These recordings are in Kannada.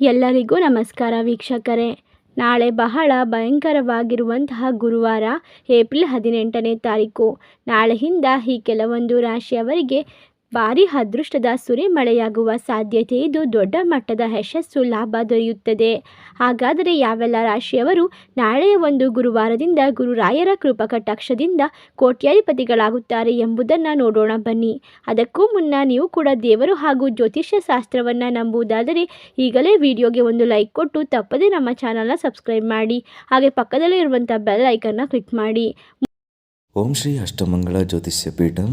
ಎಲ್ಲರಿಗೂ ನಮಸ್ಕಾರ ವೀಕ್ಷಕರೇ. ನಾಳೆ ಬಹಳ ಭಯಂಕರವಾಗಿರುವಂತಹ ಗುರುವಾರ ಏಪ್ರಿಲ್ ಹದಿನೆಂಟನೇ ತಾರೀಕು. ನಾಳೆಯಿಂದ ಈ ಕೆಲವೊಂದು ರಾಶಿಯವರಿಗೆ ಭಾರಿ ಅದೃಷ್ಟದ ಸುರಿಮಳೆಯಾಗುವ ಸಾಧ್ಯತೆ ಇದು ದೊಡ್ಡ ಮಟ್ಟದ ಯಶಸ್ಸು ಲಾಭ ದೊರೆಯುತ್ತದೆ. ಹಾಗಾದರೆ ಯಾವೆಲ್ಲ ರಾಶಿಯವರು ನಾಳೆಯ ಒಂದು ಗುರುವಾರದಿಂದ ಗುರುರಾಯರ ಕೃಪಾ ಕಟಾಕ್ಷದಿಂದ ಕೋಟ್ಯಾಧಿಪತಿಗಳಾಗುತ್ತಾರೆ ಎಂಬುದನ್ನು ನೋಡೋಣ ಬನ್ನಿ. ಅದಕ್ಕೂ ಮುನ್ನ ನೀವು ಕೂಡ ದೇವರು ಹಾಗೂ ಜ್ಯೋತಿಷ್ಯ ಶಾಸ್ತ್ರವನ್ನು ನಂಬುವುದಾದರೆ ಈಗಲೇ ವಿಡಿಯೋಗೆ ಒಂದು ಲೈಕ್ ಕೊಟ್ಟು ತಪ್ಪದೇ ನಮ್ಮ ಚಾನಲ್ನ ಸಬ್ಸ್ಕ್ರೈಬ್ ಮಾಡಿ. ಹಾಗೆ ಪಕ್ಕದಲ್ಲೇ ಇರುವಂಥ ಬೆಲ್ ಐಕನ್ನ ಕ್ಲಿಕ್ ಮಾಡಿ. ಓಂ ಶ್ರೀ ಅಷ್ಟಮಂಗಳ ಜ್ಯೋತಿಷ್ಯ ಪೀಠಂ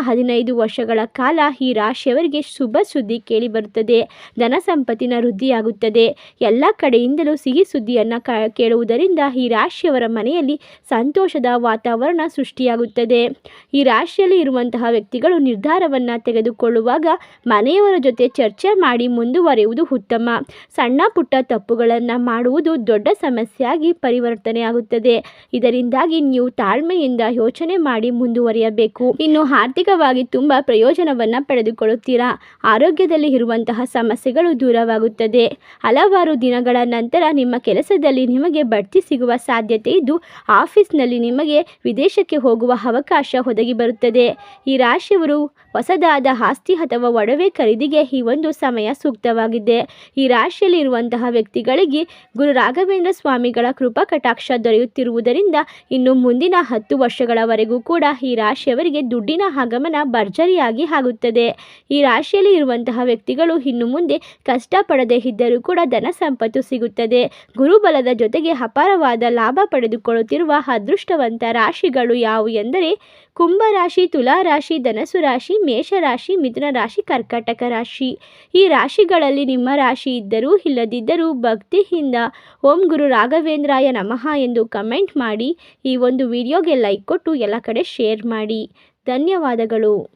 ಹದಿನೈದು ವರ್ಷಗಳ ಕಾಲ ಈ ರಾಶಿಯವರಿಗೆ ಶುಭ ಸುದ್ದಿ ಕೇಳಿ ಬರುತ್ತದೆ ಧನ ಸಂಪತ್ತಿನ ವೃದ್ಧಿಯಾಗುತ್ತದೆ. ಎಲ್ಲ ಕಡೆಯಿಂದಲೂ ಸಿಹಿ ಸುದ್ದಿಯನ್ನು ಕೇಳುವುದರಿಂದ ಈ ರಾಶಿಯವರ ಮನೆಯಲ್ಲಿ ಸಂತೋಷದ ವಾತಾವರಣ ಸೃಷ್ಟಿಯಾಗುತ್ತದೆ. ಈ ರಾಶಿಯಲ್ಲಿ ಇರುವಂತಹ ವ್ಯಕ್ತಿಗಳು ನಿರ್ಧಾರವನ್ನು ತೆಗೆದುಕೊಳ್ಳುವಾಗ ಮನೆಯವರ ಜೊತೆ ಚರ್ಚೆ ಮಾಡಿ ಮುಂದುವರೆಯುವುದು ಉತ್ತಮ. ಸಣ್ಣ ಪುಟ್ಟ ತಪ್ಪುಗಳನ್ನು ಮಾಡುವುದು ದೊಡ್ಡ ಸಮಸ್ಯೆಯಾಗಿ ಪರಿವರ್ತನೆಯಾಗುತ್ತದೆ. ಇದರಿಂದಾಗಿ ನೀವು ತಾಳ್ಮೆಯಿಂದ ಯೋಚನೆ ಮಾಡಿ ಮುಂದುವರಿಯಬೇಕು. ಇನ್ನು ಆರ್ಥಿಕವಾಗಿ ತುಂಬ ಪ್ರಯೋಜನವನ್ನು ಪಡೆದುಕೊಳ್ಳುತ್ತೀರಾ? ಆರೋಗ್ಯದಲ್ಲಿ ಇರುವಂತಹ ಸಮಸ್ಯೆಗಳು ದೂರವಾಗುತ್ತದೆ. ಹಲವಾರು ದಿನಗಳ ನಂತರ ನಿಮ್ಮ ಕೆಲಸದಲ್ಲಿ ನಿಮಗೆ ಬಡ್ತಿ ಸಿಗುವ ಸಾಧ್ಯತೆ ಇದ್ದು, ಆಫೀಸ್ನಲ್ಲಿ ನಿಮಗೆ ವಿದೇಶಕ್ಕೆ ಹೋಗುವ ಅವಕಾಶ ಒದಗಿ ಬರುತ್ತದೆ. ಈ ರಾಶಿಯವರು ಹೊಸದಾದ ಆಸ್ತಿ ಅಥವಾ ಒಡವೆ ಖರೀದಿಗೆ ಈ ಒಂದು ಸಮಯ ಸೂಕ್ತವಾಗಿದೆ. ಈ ರಾಶಿಯಲ್ಲಿ ಇರುವಂತಹ ವ್ಯಕ್ತಿಗಳಿಗೆ ಗುರು ರಾಘವೇಂದ್ರ ಸ್ವಾಮಿಗಳ ಕೃಪಾ ಕಟಾಕ್ಷ ದೊರೆಯುತ್ತಿರುವುದರಿಂದ, ಇನ್ನು ಮುಂದಿನ ಹತ್ತು ವರ್ಷಗಳವರೆಗೂ ಕೂಡ ಈ ರಾಶಿಯವರಿಗೆ ದುಡ್ಡಿನ ಆಗಮನ ಭರ್ಜರಿಯಾಗಿ ಆಗುತ್ತದೆ. ಈ ರಾಶಿಯಲ್ಲಿ ಇರುವಂತಹ ವ್ಯಕ್ತಿಗಳು ಇನ್ನು ಮುಂದೆ ಕಷ್ಟಪಡದೇ ಇದ್ದರೂ ಕೂಡ ಧನ ಸಂಪತ್ತು ಸಿಗುತ್ತದೆ. ಗುರುಬಲದ ಜೊತೆಗೆ ಅಪಾರವಾದ ಲಾಭ ಪಡೆದುಕೊಳ್ಳುತ್ತಿರುವ ಅದೃಷ್ಟವಂತ ರಾಶಿಗಳು ಯಾವುವು ಎಂದರೆ ಕುಂಭರಾಶಿ ತುಲಾರಾಶಿ ಧನಸು ರಾಶಿ ಮೇಷರಾಶಿ ಮಿಥುನ ರಾಶಿ, ಕರ್ಕಾಟಕ ರಾಶಿ. ಈ ರಾಶಿಗಳಲ್ಲಿ ನಿಮ್ಮ ರಾಶಿ ಇದ್ದರೂ ಇಲ್ಲದಿದ್ದರೂ ಭಕ್ತಿಯಿಂದ ಓಂ ಗುರು ರಾಘವೇಂದ್ರಾಯ ನಮಃ ಎಂದು ಕಮೆಂಟ್ ಮಾಡಿ. ಈ ಒಂದು ವಿಡಿಯೋಗೆ ಲೈಕ್ ಕೊಟ್ಟು ಎಲ್ಲ ಕಡೆ ಶೇರ್ ಮಾಡಿ. ಧನ್ಯವಾದಗಳು.